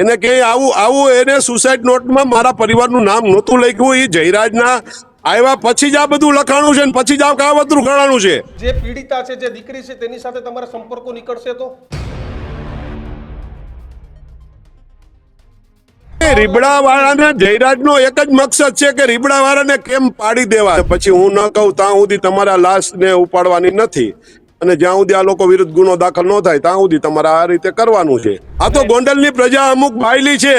એને ક્યાંય આવું આવું એને સુસાઇડ નોટમાં મારા પરિવારનું નામ નહોતું લખ્યું. એ જયરાજના આવ્યા પછી જ આ બધું લખાણું છે ને પછી જ આ કાવતરું ગણાણું છે. જે પીડિતા છે જે દીકરી છે તેની સાથે તમારા સંપર્કો નીકળશે તો? રીબડા વાળાને જયરાજનો એક જ મકસદ છે કે રીબડા વાળાને કેમ પાડી દેવા? પછી હું ન કહું ત્યાં સુધી તમારા લાશ ને ઉપાડવાની નથી. અને જ્યાં સુધી આ લોકો વિરુદ્ધ ગુનો દાખલ ન થાય, ત્યાં સુધી તમારે આ રીતે કરવાનું છે. આ તો ગોંડલની પ્રજા અમુક ભાઈલી છે.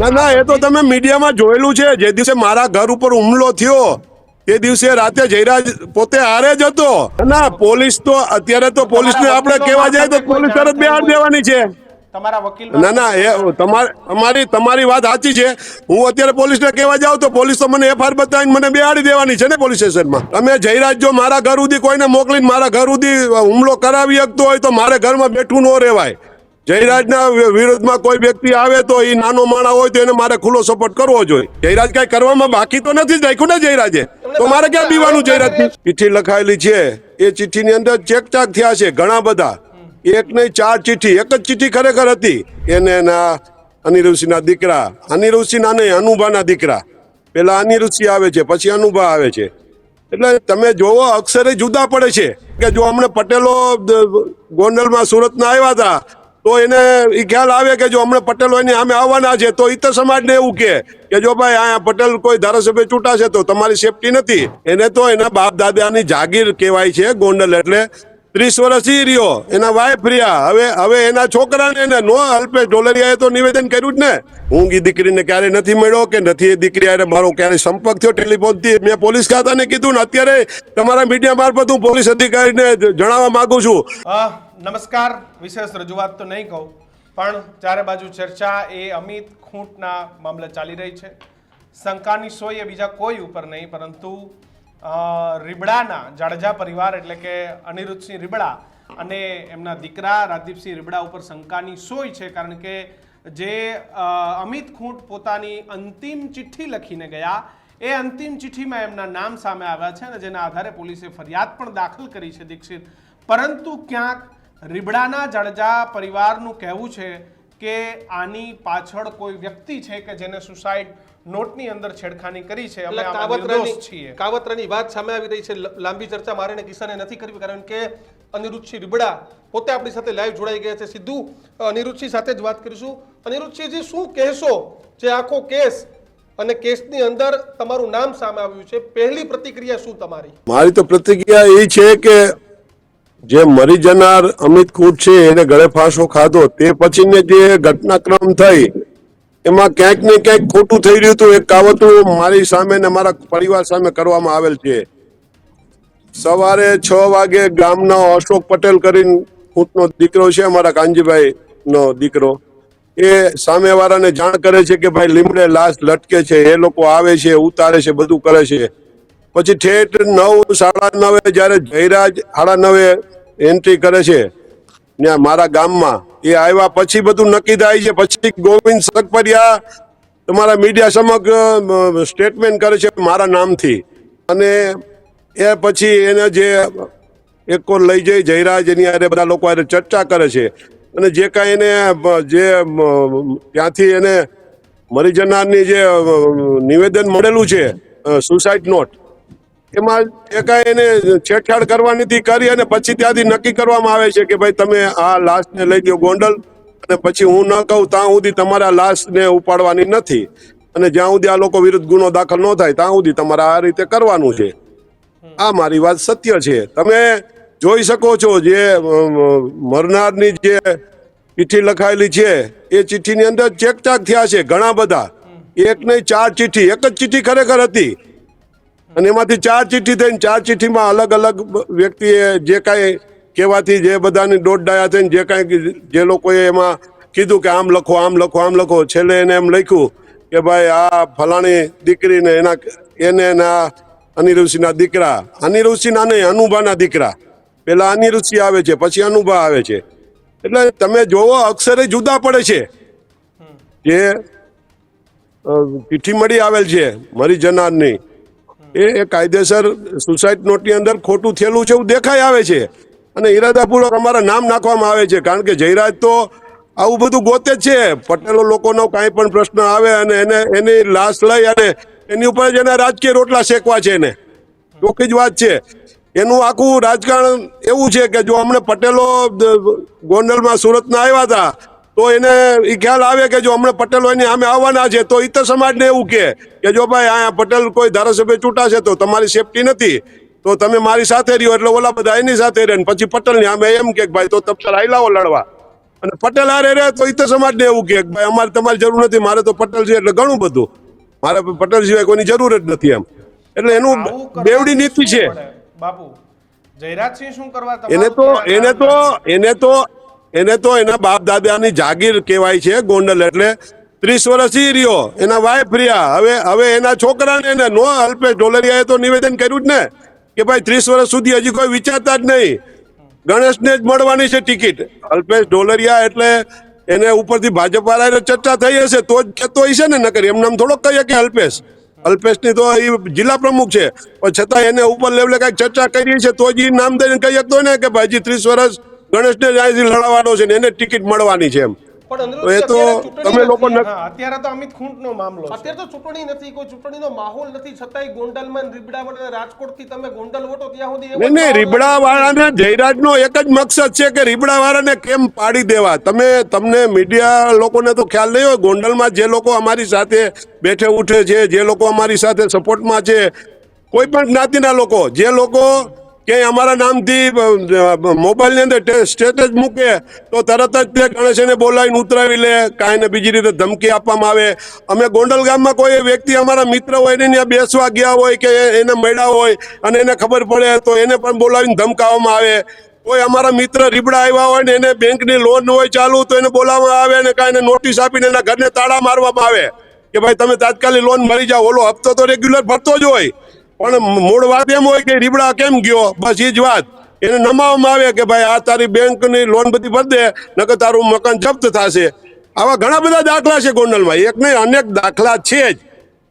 ના ના, એ તો તમે મીડિયામાં જોયેલું છે. જે દિવસે મારા ઘર ઉપર હુમલો થયો, તે દિવસે રાતે જયરાજ પોતે હારે જ હતો. ના પોલીસ તો, અત્યારે તો પોલીસને આપણે કહેવા જાય તો પોલીસ તરત બેહાડ દેવાની છે. તમારા વકીલ ના ના એ તમારી તમારી તમારી વાત સાચી છે. હું અત્યારે પોલીસને કહેવા જાઉં તો પોલીસ તો મને એફઆઈઆર બતાવીને મને બેહાડી દેવાની છે ને પોલીસ સ્ટેશનમાં તમે જયરાજ જો મારા ઘર સુધી કોઈને મોકલીને મારા ઘર સુધી હુમલો કરાવી શકતો હોય તો મારે ઘરમાં બેઠું ન રહેવાય. જયરાજના વિરોધમાં કોઈ વ્યક્તિ આવે તો એ નાનો માણા હોય તો એને મારે ખુલ્લો સપોર્ટ કરવો જોઈએ. જયરાજ કઈ કરવામાં બાકી તો નથી જ રાખ્યું ને જયરાજે? તો મારે ક્યાં બીવાનું જયરાજ ચિઠ્ઠી લખાયેલી છે. એ ચિઠ્ઠીની અંદર ચેકચાક થયા છે ઘણા બધા. એક નહીં, ચાર ચિઠ્ઠી. એક જ ચિઠ્ઠી ખરેખર હતી. એને એના અનિરુષિના દીકરા. અનિરુષિના નહીં, અનુભાના દીકરા. પેલા અનિરુષિ આવે છે, પછી અનુભા આવે છે. એટલે તમે જોવો, અક્ષરે જુદા પડે છે. કે જો હમણાં પટેલો ગોંડલમાં સુરતના આવ્યા હતા, તો એને એ ખ્યાલ આવે કે જો હમણાં પટેલો એની સામે આવવાના છે, તો ઇતર સમાજને એવું કે જો ભાઈ અહીંયા પટેલ કોઈ ધારાસભ્ય ચૂંટાશે તો તમારી સેફટી નથી. એને તો એના બાપ દાદાની જાગીર કહેવાય છે ગોંડલ એટલે. ત્રીસ વર્ષ ઈ રહ્યો. એના વાઈફ રહ્યા. હવે હવે એના છોકરાને એને નો અલ્પેશ ઢોલરિયાએ તો નિવેદન કર્યું જ ને. હું ઈ દીકરીને ક્યારે નથી મળ્યો કે નથી એ દીકરી અરે મારો ક્યારે સંપર્ક થયો ટેલિફોનથી મેં પોલીસ ખાતાને કીધું ને અત્યારે તમારા મીડિયા મારફત હું પોલીસ અધિકારીને જણાવવા માંગુ છું. નમસ્કાર. વિશેષ રજૂઆત તો નહીં કહું. પણ ચારે બાજુ ચર્ચા એ અમિત ખૂંટના મામલે ચાલી રહી છે. શંકાની સોય એ બીજા કોઈ ઉપર નહીં, પરંતુ રીબડાના, જાડેજા પરિવાર એટલે કે અનિરુદ્ધસિંહ રીબડા અને એમના દીકરા રાજદીપસિંહ રીબડા ઉપર શંકાની સોય છે કારણ કે જે અમિત ખૂંટ પોતાની અંતિમ ચિઠ્ઠી લખીને ગયા. એ અંતિમ ચિઠ્ઠીમાં એમના નામ સામે આવ્યા છે અને જેના આધારે પોલીસે ફરિયાદ પણ દાખલ કરી છે દીક્ષિત. પરંતુ ક્યાંક રીબડાના, જાડેજા પરિવારનું કહેવું છે કે આની પાછળ કોઈ વ્યક્તિ છે કે જેને સુસાઇડ નોટની અંદર છેડખાની કરી છે. અમે કાવતરાની છીએ. કાવતરાની વાત સામે આવી રહી છે. લાંબી ચર્ચા મારે કિસાને નથી કરવી કારણ કે અનિરુદ્ધસિંહ રીબડા પોતે આપણી સાથે લાઈવ જોડાઈ ગયા છે. સીધું અનિરુદ્ધસિંહ સાથે જ વાત કરીશું. અનિરુદ્ધસિંહજી શું કહેશો જે આખો કેસ અને કેસની અંદર તમારું નામ સામે આવ્યું છે? પહેલી પ્રતિક્રિયા શું તમારી? મારી તો પ્રતિક્રિયા એ છે કે જે મરી જનાર અમિત કુટ છે એને ગળે ફાંસો ખાધો. તે પછીને જે ઘટનાક્રમ થઈ એમાં ક્યાંક ને ક્યાંક ખોટું થઈ રહ્યું હતું. એક કાવતરું મારી સામે ને મારા પરિવાર સામે કરવામાં આવેલ છે. સવારે છ વાગે ગામનો અશોક પટેલ કરીને ખૂટનો દીકરો છે, અમારા કાનજીભાઈ નો દીકરો. એ સામેવાળાને જાણ કરે છે કે ભાઈ લીમડે લાશ લટકે છે, એ લોકો આવે છે, ઉતારે છે, બધું કરે છે. પછી ઠેઠ નવ, સાડા નવે જ્યારે જયરાજ સાડા નવે એન્ટ્રી કરે છે ત્યાં મારા ગામમાં એ આવ્યા પછી બધું નક્કી થાય છે. પછી ગોવિંદ સગપરિયા તમારા મીડિયા સમક્ષ સ્ટેટમેન્ટ કરે છે મારા નામથી. અને એ પછી એને જે એક કોર લઈ જઈ જયરાજ, એની હારે બધા લોકો હારે ચર્ચા કરે છે. અને જે કાંઈ એને જે ત્યાંથી એને મરી જનારની જે નિવેદન મળેલું છે સુસાઇડ નોટ એમાં એ એને છેડછાડ કરવાની કરી અને પછી ત્યાંથી નક્કી કરવામાં આવે છે કે ભાઈ તમે આ લાશને લઈ ગયો ગોંડલ અને પછી હું ન કહું ત્યાં સુધી તમારા લાશને ઉપાડવાની નથી. અને જ્યાં સુધી આ લોકો વિરુદ્ધ ગુનો દાખલ ન થાય ત્યાં સુધી તમારે આ રીતે કરવાનું છે. આ મારી વાત સત્ય છે. તમે જોઈ શકો છો જે મરનારની જે ચિઠ્ઠી લખાયેલી છે, એ ચિઠ્ઠીની અંદર ચેકચાક થયા છે ઘણા બધા. એક નહીં, ચાર ચિઠ્ઠી, એક જ ચિઠ્ઠી ખરેખર હતી. અને એમાંથી ચાર ચિઠ્ઠી થઈને ચાર ચિઠ્ઠીમાં અલગ અલગ વ્યક્તિએ જે કાંઈ કહેવાથી જે બધાની દોઢ ડાયા થઈને જે કાંઈ જે લોકોએ એમાં કીધું કે આમ લખો આમ લખો આમ લખો છેલ્લે એને એમ લખ્યું કે ભાઈ આ ફલાણી દીકરીને એના એને એના અનિરુષિના દીકરા અનિરુષિના નહીં અનુભાના દીકરા. પેલા અનિરુષિ આવે છે પછી અનુભા આવે છે. એટલે તમે જોવો અક્ષરે જુદા પડે છે. જે ચિઠ્ઠી મળી આવેલ છે મરી જનારની. એ એ કાયદેસર સુસાઇડ નોટની અંદર ખોટું થયેલું છે એવું દેખાઈ આવે છે. અને ઈરાદાપૂર્વક અમારા નામ નાખવામાં આવે છે. કારણ કે જયરાજ તો આવું બધું ગોતે જ છે. પટેલો લોકોનો કાંઈ પણ પ્રશ્ન આવે અને એને એની લાશ લઈ અને એની ઉપર જ એના રાજકીય રોટલા શેકવા છે એને. ચોખ્ખી જ વાત છે. એનું આખું રાજકારણ એવું છે કે જો અમને પટેલો ગોંડલમાં સુરતના આવ્યા હતા તો એને એ ખ્યાલ આવે કે જો હમણાં પટેલો એની સામે આવવાના છે તો ઇતર સમાજને એવું કે કે જો ભાઈ આ પટેલ કોઈ ધારાસભ્ય ચૂંટાશે તો તમારી સેફટી નથી. તો તમે મારી સાથે રહ્યો એટલે ઓલા બધા એની સાથે રહે ને પછી પટેલની સામે એમ કે ભાઈ તો તમે ચાલ હાઈલાઓ લડવા. અને પટેલ હારે રહે તો ઇતર સમાજને એવું કે ભાઈ અમારે તમારી જરૂર નથી મારે તો પટેલ છે એટલે ઘણું બધું. મારે પટેલ સિવાય કોઈની જરૂર જ નથી એમ. એટલે એનું બેવડી નીતિ છે. બાપુ જયરાજસિંહ શું કરવા એને તો એને તો એને તો એને તો એના બાપ દાદાની જાગીર કહેવાય છે ગોંડલ એટલે ત્રીસ વર્ષ ઈ રહ્યો. એના વાઇફ રહ્યા. હવે હવે એના છોકરાને એને નો અલ્પેશ ઢોલરિયાએ તો નિવેદન કર્યું જ ને કે ભાઈ ત્રીસ વર્ષ સુધી હજી કોઈ વિચારતા જ નહીં. ગણેશને જ મળવાની છે ટિકિટ. અલ્પેશ ઢોલરિયા એટલે એને ઉપરથી ભાજપ વાળાને ચર્ચા થઈ હશે તો જ કહેતો હશે ને નકર. એમ નામ થોડોક કહીએ કે અલ્પેશ. અલ્પેશની તો એ જિલ્લા પ્રમુખ છે. પણ છતાં એને ઉપર લેવલે કાંઈક ચર્ચા કરી છે તો જ એ નામ દઈને કહી શકતો ને કે ભાઈજી ત્રીસ વર્ષ ગણેશને જ અહીંથી લડાવવાનો છે ને એને ટિકિટ મળવાની છે એમ. પણ તો એ તો તમે લોકો અત્યારે તો અમિત ખૂંટનો મામલો અત્યારે તો ચૂંટણી નથી કોઈ ચૂંટણીનો માહોલ નથી છતાંય ગોંડલમાં રીબડામાં અને રાજકોટથી તમે ગોંડલ વોટો ત્યાં સુધી નહીં નહીં માહોલ રીબડા નથી. વાળાને જયરાજનો એક જ મકસદ છે કે રીબડાવાળાને કેમ પાડી દેવા? તમે તમને મીડિયા લોકોને તો ખ્યાલ નહીં હોય ગોંડલમાં જે લોકો અમારી સાથે બેઠે ઉઠે છે જે લોકો અમારી સાથે સપોર્ટમાં છે કોઈ પણ જ્ઞાતિના લોકો જે લોકો ક્યાંય અમારા નામથી મોબાઈલની અંદર સ્ટેટસ મૂકે, તો તરત જ તે ગણેશને બોલાવીને ઉતરાવી લે કાંઈ ને બીજી રીતે ધમકી આપવામાં આવે. અમે ગોંડલ ગામમાં કોઈ વ્યક્તિ અમારા મિત્ર હોય ને ત્યાં બેસવા ગયા હોય કે એને મળ્યા હોય અને એને ખબર પડે, તો એને પણ બોલાવીને ધમકાવવામાં આવે. કોઈ અમારા મિત્ર રીબડા આવ્યા હોય ને એને બેંકની લોન હોય ચાલુ, તો એને બોલાવવામાં આવે અને કાંઈને નોટિસ આપીને એના ઘરને તાળા મારવામાં આવે. કે ભાઈ, તમે તાત્કાલિક લોન મળી જાઓ. ઓલો હપ્તો તો રેગ્યુલર ભરતો જ હોય. પણ મૂળ વાત એમ હોય કે રીબડા કેમ ગયો? બસ એ જ વાત. એને નમાવવામાં આવે કે ભાઈ, આ તારી બેંકની લોન બધી ભરી દે, નકર તારું મકાન જપ્ત થશે. આવા ઘણા બધા દાખલા છે ગોંડલમાં. એક નહીં, અનેક દાખલા છે જ.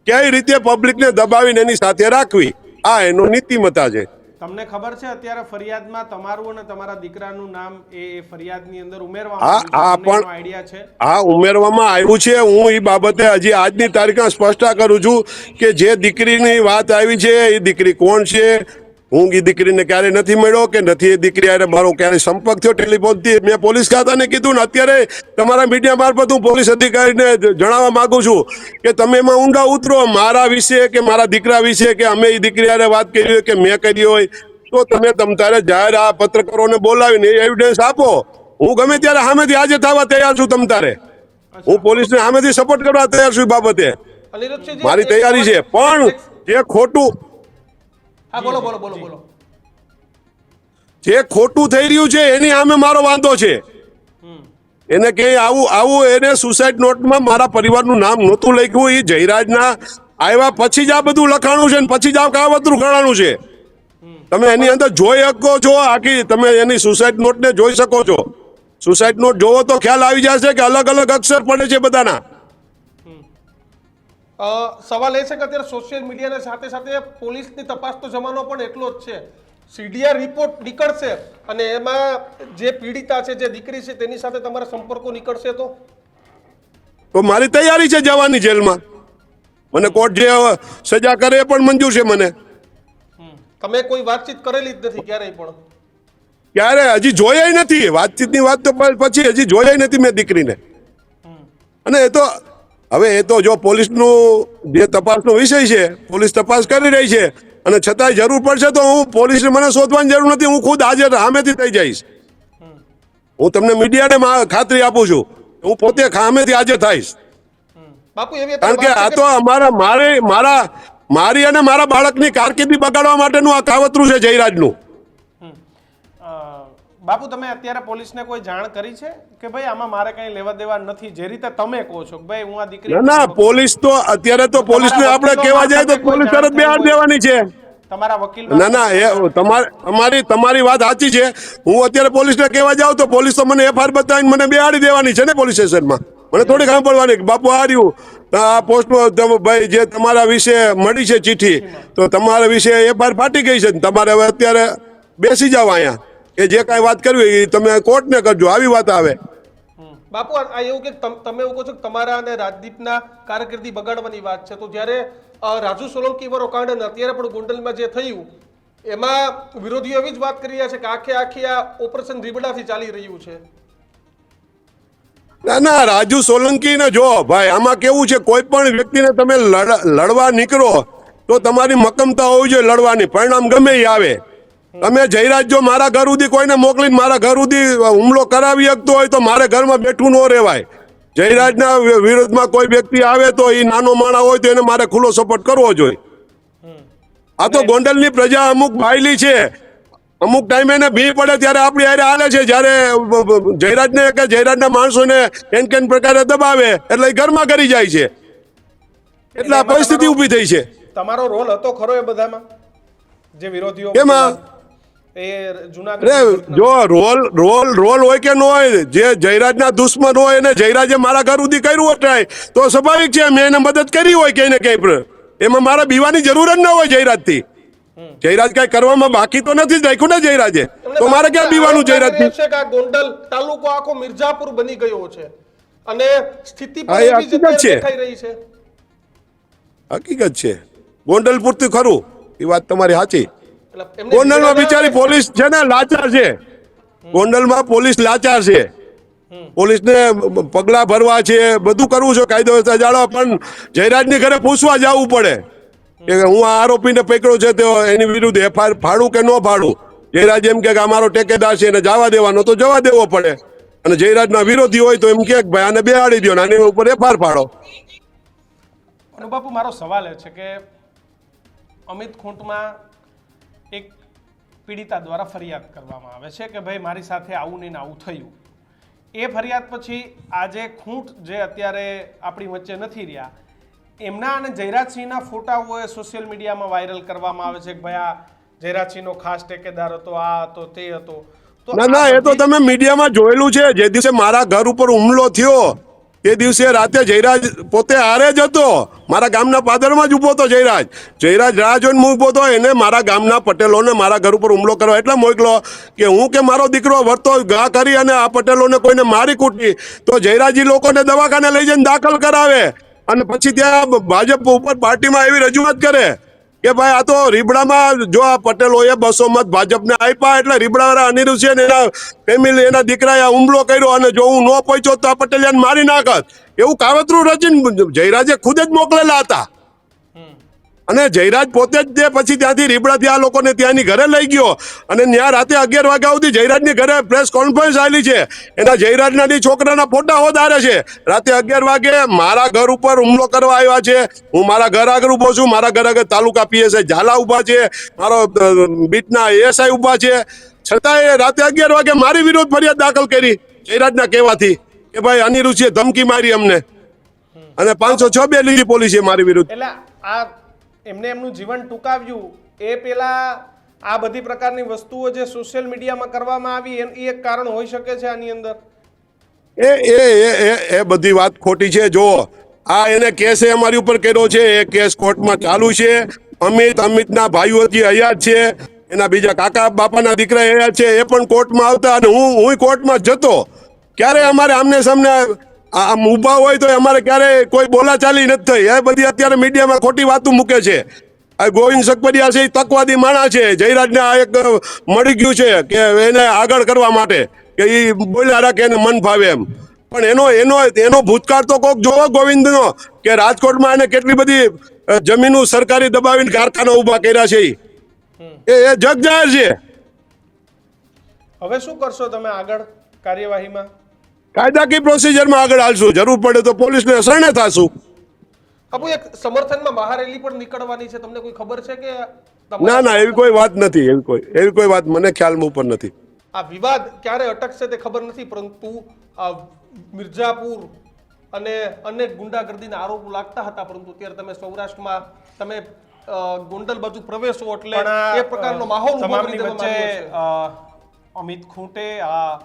કઈ રીતે પબ્લિકને દબાવીને એની સાથે રાખવી? આ એનો નીતિમત્તા છે. તમને ખબર છે અત્યારે ફરિયાદમાં તમારું અને તમારા દીકરાનું નામ એ ફરિયાદની અંદર ઉમેરવામાં હા, પણ- આઈડિયા છે? હા ઉમેરવામાં આવ્યું છે. હું એ બાબતે હજી આજની તારીખમાં સ્પષ્ટતા કરું છું કે જે દીકરીની વાત આવી છે એ દીકરી કોણ છે હું એ દીકરીને ક્યારે નથી મળ્યો કે નથી એ દીકરી અરે મારો ક્યારે સંપર્ક થયો ટેલિફોનથી મેં પોલીસ ખાતાને કીધું ને અત્યારે તમારા મીડિયા મારફત હું પોલીસ અધિકારીને જણાવવા માંગુ છું કે તમે એમાં ઊંડા ઉતરો મારા વિશે કે મારા દીકરા વિશે કે અમે એ દીકરી અરે વાત કરી હોય કે મેં કરી હોય તો તમે તમ તારે જાહેર આ પત્રકારોને બોલાવીને એવિડન્સ આપો. હું ગમે ત્યારે સામેથી આજે થવા તૈયાર છું તમ તારે. હું પોલીસને સામેથી સપોર્ટ કરવા તૈયાર છું બાબતે. મારી તૈયારી છે. પણ જે ખોટું હા બોલો બોલો બોલો બોલો. જે ખોટું થઈ રહ્યું છે એની સામે મારો વાંધો છે. એને કે આવું આવું એને સુસાઇડ નોટમાં મારા પરિવારનું નામ નહોતું લખ્યું એ જયરાજના આવ્યા પછી જ આ બધું લખાણું છે ને પછી જ આ કાવતરું ગણાણું છે. તમે એની અંદર જોઈ શકો છો આખી તમે એની સુસાઇડ નોટને જોઈ શકો છો. સુસાઇડ નોટ જોવો તો ખ્યાલ આવી જશે કે અલગ અલગ અક્ષર પડે છે બધાના. સવાલ એ છે કે અત્યારે સોશિયલ મીડિયાના સાથે સાથે પોલીસની તપાસનો જમાનો પણ એટલો જ છે. સીડીઆર રિપોર્ટ નીકળશે અને એમાં જે પીડિતા છે જે દીકરી છે તેની સાથે તમારા સંપર્કો નીકળશે તો? તો મારી તૈયારી છે જવાની જેલમાં. મને કોર્ટ જે સજા કરે એ પણ મંજૂર છે મને. તમે કોઈ વાતચીત કરેલી જ નથી ક્યારેય પણ? ક્યારે? હજી જોયા નથી. વાતચીતની વાત તો પછી હજી જોયા નથી મેં દીકરીને. અને એ તો હવે એ તો જો પોલીસનું જે તપાસનો વિષય છે પોલીસ તપાસ કરી રહી છે અને છતાંય જરૂર પડશે તો હું પોલીસને મને શોધવાની જરૂર નથી હું ખુદ હાજર સામેથી થઈ જઈશ. હું તમને મીડિયાને ખાતરી આપું છું હું પોતે સામેથી હાજર થઈશ. કારણ કે આ તો અમારા મારે મારા મારી અને મારા બાળકની કારકિર્દી બગાડવા માટેનું આ કાવતરું છે જયરાજનું. બાપુ તમે અત્યારે પોલીસને કોઈ જાણ કરી છે કે ભાઈ આમાં મારે કઈ લેવા દેવા નથી? જે રીતે તમે કહો છો કે ભાઈ હું આ દીકરી ના પોલીસ તો અત્યારે તો પોલીસને આપણે કહેવા જાય તો પોલીસ તરત બિહાર દેવાની છે. તમારા વકીલ ના ના એ તમારી તમારી તમારી વાત સાચી છે. હું અત્યારે પોલીસને કહેવા જાઉં તો પોલીસ તો મને એફઆઈઆર બતાવીને મને બેહાડી દેવાની છે ને પોલીસ સ્ટેશનમાં. મને થોડી સાંભળવાની પડવાની બાપુ આ રહ્યું. આ પોસ્ટમાં ભાઈ જે તમારા વિશે મળી છે ચિઠ્ઠી તો તમારા વિશે એફઆઈઆર ફાટી ગઈ છે ને તમારે હવે અત્યારે બેસી જાવ અહીંયા. કે જે કાંઈ વાત કરવી એ તમે કોર્ટને કરજો આવી વાત આવે. બાપુ આ એવું કે તમ- એવું કહો છો કે તમારા અને રાજદીપના કારકિર્દી બગાડવાની વાત છે. તો જ્યારે રાજુ સોલંકી વાળો કાંડ અને અત્યારે પણ ગોંડલમાં જે થયું એમાં વિરોધીઓ એવી જ વાત કરી રહ્યા છે કે આખે આખી આ ઓપરેશન રીબડાથી ચાલી રહ્યું છે. ના ના રાજુ સોલંકી ને જો ભાઈ આમાં કેવું છે કોઈ પણ વ્યક્તિને તમે લડ- લડવા નીકળો તો તમારી મક્કમતા હોવી જોઈએ લડવાની. પરિણામ ગમે એ આવે. તમે જયરાજ જો મારા ઘર સુધી કોઈને મોકલીને મારા ઘર સુધી હુમલો કરાવી શકતો હોય તો મારે ઘરમાં બેઠું ન રહેવાય. જયરાજના વિરોધમાં કોઈ વ્યક્તિ આવે તો એ નાનો માણા હોય તો એને મારે ખુલ્લો સપોર્ટ કરવો જોઈએ. આ તો ગોંડલની પ્રજા અમુક ભાઈલી છે. અમુક ટાઈમે એને ભી પડે ત્યારે આપણી હારે હાલે છે. જ્યારે જયરાજને કે જયરાજના માણસોને કેન કેન પ્રકારે દબાવે એટલે ઘરમાં કરી જાય છે. એટલે આ પરિસ્થિતિ ઊભી થઈ છે. તમારો રોલ હતો ખરો એ બધામાં? જે વિરોધીઓ કેમાં? એ જુનાગઢ જો રોલ રોલ રોલ હોય કે ન હોય જે જયરાજના દુશ્મન હોય ને જયરાજે મારા ઘર સુધી કર્યું હોય તો સ્વાભાવિક છે મેં એને મદદ કરી હોય ક્યાંય ને ક્યાંય એમાં મારા બીવાની જરૂર જ ન હોય જયરાજથી. જયરાજ કઈ કરવામાં બાકી તો નથી જ રાખ્યું ને જયરાજે? તો મારે ક્યાં બીવાનું કે ગોંડલ તાલુકો આખો મિર્જાપુર બની ગયો છે. અને સ્થિતિ હકીકત છે. દેખાઈ રહી છે. હકીકત છે. ગોંડલ પૂરતું ખરું. એ વાત તમારી સાચી. ગોંડલમાં બિચારી પોલીસ છે ને લાચાર છે. ગોંડલમાં પોલીસ લાચાર છે. પોલીસને પગલા ભરવા છે બધું કરવું છે કાયદો વ્યવસ્થા જાળવવા પણ જયરાજની ઘરે પૂછવા જવું પડે. કે હું આ આરોપીને પકડ્યો છે તો એની વિરુદ્ધ એફઆઈઆર ફાડું કે ન ફાડું? જયરાજ એમ કે અમારો ટેકેદાર છે એને જવા દેવાનો તો જવા દેવો પડે. અને જયરાજના વિરોધી હોય તો એમ કે ભાઈ આને બેહાડી દો આની ઉપર એફઆઈઆર ફાડો. બાપુ મારો સવાલ એ છે કે અમિત ખૂંટમાં એક પીડિતા દ્વારા ફરિયાદ કરવામાં આવે છે કે ભાઈ મારી સાથે આવું ને આવું થયું. એ ફરિયાદ પછી આજે ખૂંટ જે અત્યારે આપણી વચ્ચે નથી રહ્યા એમના અને જયરાજસિંહના ફોટાઓ એ સોશિયલ મીડિયામાં વાયરલ કરવામાં આવે છે કે ભાઈ આ જયરાજસિંહનો ખાસ ટેકેદાર હતો આ હતો તે હતો. તો ના ના એ તો તમે મીડિયામાં જોયેલું છે. જે દિવસે મારા ઘર ઉપર હુમલો થયો તે દિવસે રાતે જયરાજ પોતે હારે જ હતો. મારા ગામના પાદરમાં જ ઊભો હતો જયરાજ. જયરાજ રાહ જોઈને હું ઊભો હતો, એને મારા ગામના પટેલોને મારા ઘર ઉપર હુમલો કરવા એટલે મોકલો કે હું કે મારો દીકરો વર્તો ઘા કરી અને આ પટેલોને કોઈને મારી કૂટી. તો જયરાજી લોકોને દવાખાને લઈ જઈને દાખલ કરાવે. અને પછી ત્યાં ભાજપ ઉપર પાર્ટીમાં એવી રજૂઆત કરે. કે ભાઈ આ તો રીબડામાં જો આ પટેલોએ બસો મત ભાજપને આપ્યા એટલે રીબડાવાળા અનિરુદ્ધ છે એના ફેમિલી એના દીકરાએ હુમલો કર્યો અને જો હું ન પહોંચ્યો તો આ પટેલિયાને મારી નાખત. એવું કાવતરું રચીને જયરાજે ખુદ જ મોકલેલા હતા. અને જયરાજ પોતે જ તે પછી ત્યાંથી રીબડાથી આ લોકોને ત્યાંની ઘરે લઈ ગયો. અને ત્યાં રાતે અગિયાર વાગ્યા સુધી જયરાજની ઘરે પ્રેસ કોન્ફરન્સ આવેલી છે. એના જયરાજના છોકરાના ફોટા વધારે છે. રાતે અગિયાર વાગે મારા ઘર ઉપર હુમલો કરવા આવ્યા છે. હું મારા ઘર આગળ ઊભો છું. મારા ઘર આગળ તાલુકા પીએસઆઈ ઝાલા ઊભા છે. મારો બીટના એએસઆઈ ઊભા છે. છતાં એ રાતે અગિયાર વાગે મારી વિરુદ્ધ ફરિયાદ દાખલ કરી. જયરાજના કહેવાથી કે ભાઈ અનિરુચિએ ધમકી મારી અમને. અને પાંચસો છ બે લીધી પોલીસે મારી વિરુદ્ધ. એટલે આ એમને એમનું જીવન ટૂંકાવ્યું. એ પેલા આ બધી પ્રકારની વસ્તુઓ જે સોશિયલ મીડિયામાં કરવામાં આવી એ એક કારણ હોઈ શકે છે આની અંદર? એ એ એ એ બધી વાત ખોટી છે. જો આ એને કેસ એ અમારી ઉપર કર્યો છે. એ કેસ કોર્ટમાં ચાલુ છે. અમિત, અમિતના ભાઈઓ હજી હયાત છે, એના બીજા કાકા બાપાના દીકરા હયાત છે, એ પણ કોર્ટમાં આવતા અને હું હું કોર્ટમાં જતો. ક્યારે અમારે આમને સામને આમ ઊભા હોય તો અમારે ક્યારે કોઈ બોલાચાલી નથી થઈ. એ બધી અત્યારે મીડિયામાં ખોટી વાતો મૂકે છે. આ ગોવિંદ સકપરિયા છે, એ તકવાદી માણા છે. જયરાજને આ એક મળી ગયું છે કે એને આગળ કરવા માટે, કે એ બોલ્યા રાખે એને મન ફાવે એમ. પણ એનો એનો એનો ભૂતકાળ તો કોક જોવો ગોવિંદનો, કે રાજકોટમાં એને કેટલી બધી જમીનો સરકારી દબાવીને કારખાના ઊભા કર્યા છે એ એ જગ જાહેર છે. હવે શું કરશો તમે આગળ કાર્યવાહીમાં? કાયદાકીય પ્રોસિજરમાં આગળ હાલશું. જરૂર પડે તો પોલીસને શરણે થશું. આપુ એક સમર્થનમાં મહારેલી પણ નીકળવાની છે. તમને કોઈ ખબર છે કે ના ના એવી કોઈ વાત નથી એવી કોઈ એવી કોઈ વાત મને ખ્યાલમાં ઉપર નથી. આ વિવાદ ક્યારે અટકશે તે ખબર નથી પરંતુ આ મિર્ઝાપુર અને અનેક ગુંડાગર્દીના આરોપો લાગતા હતા પરંતુ અત્યારે તમે સૌરાષ્ટ્રમાં તમે ગોંડલ બાજુ પ્રવેશો એટલે પણ એ પ્રકારનો માહોલ વચ્ચે. અ, અમિત ખૂંટે આ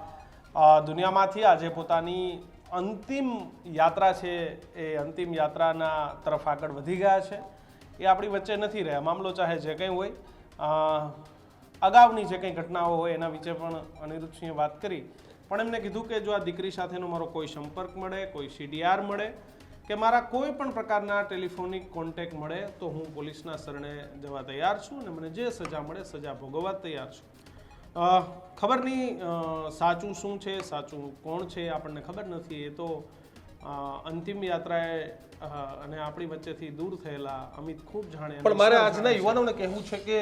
દુનિયામાંથી આજે પોતાની અંતિમ યાત્રા છે એ અંતિમ યાત્રાના તરફ આગળ વધી ગયા છે. એ આપણી વચ્ચે નથી રહ્યા. મામલો ચાહે જે કંઈ હોય. અગાઉની જે કંઈ ઘટનાઓ હોય એના વિશે પણ અનિરુદ્ધસિંહે વાત કરી. પણ એમને કીધું કે જો આ દીકરી સાથેનો મારો કોઈ સંપર્ક મળે, કોઈ સીડીઆર મળે કે મારા કોઈ પણ પ્રકારના ટેલિફોનિક કોન્ટેક મળે, તો હું પોલીસના શરણે જવા તૈયાર છું અને મને જે સજા મળે, સજા ભોગવવા તૈયાર છું. ખબર નહીં સાચું શું છે સાચું કોણ છે આપણને ખબર નથી એ તો અંતિમ યાત્રાએ અને આપણી વચ્ચેથી દૂર થયેલા અમિત ખૂબ જાણે પણ મારે આજના યુવાનોને કહેવું છે કે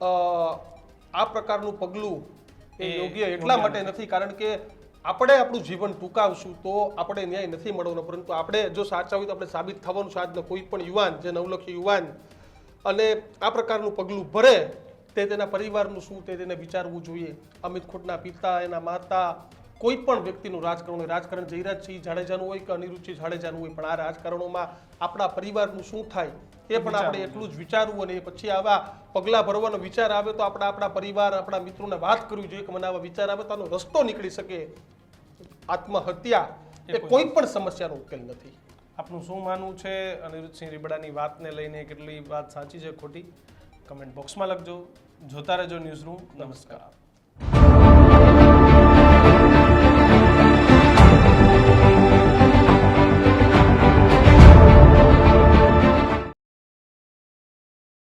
આ પ્રકારનું પગલું એ યોગ્ય એટલા માટે નથી કારણ કે આપણે આપણું જીવન ટૂંકાવશું તો આપણે ન્યાય નથી મળવાનો પરંતુ આપણે જો સાચા હોય તો આપણે સાબિત થવાનું છે. આજનો કોઈ પણ યુવાન જે નવલખી યુવાન અને આ પ્રકારનું પગલું ભરે તે તેના પરિવારનું શું તે તેને વિચારવું જોઈએ? અમિત ખોટના પિતા એના માતા કોઈ પણ વ્યક્તિનું રાજકારણ હોય રાજકારણ જયરાજસિંહ જાડેજાનું હોય કે અનિરુદ્ધસિંહ જાડેજાનું હોય પણ આ રાજકારણોમાં આપણા પરિવારનું શું થાય એ પણ આપણે એટલું જ વિચારવું અને પછી આવા પગલાં ભરવાનો વિચાર આવે તો આપણે આપણા પરિવાર આપણા મિત્રોને વાત કરવી જોઈએ કે મને આવા વિચાર આવે તો આનો રસ્તો નીકળી શકે. આત્મહત્યા એ કોઈ પણ સમસ્યાનો ઉકેલ નથી. આપનું શું માનવું છે? અનિરુદ્ધસિંહ રીબડાની વાતને લઈને કેટલી વાત સાચી છે ખોટી? કમેન્ટ બોક્સમાં લખજો. જોતા રહેજો ન્યૂઝ રૂમ નમસ્કાર.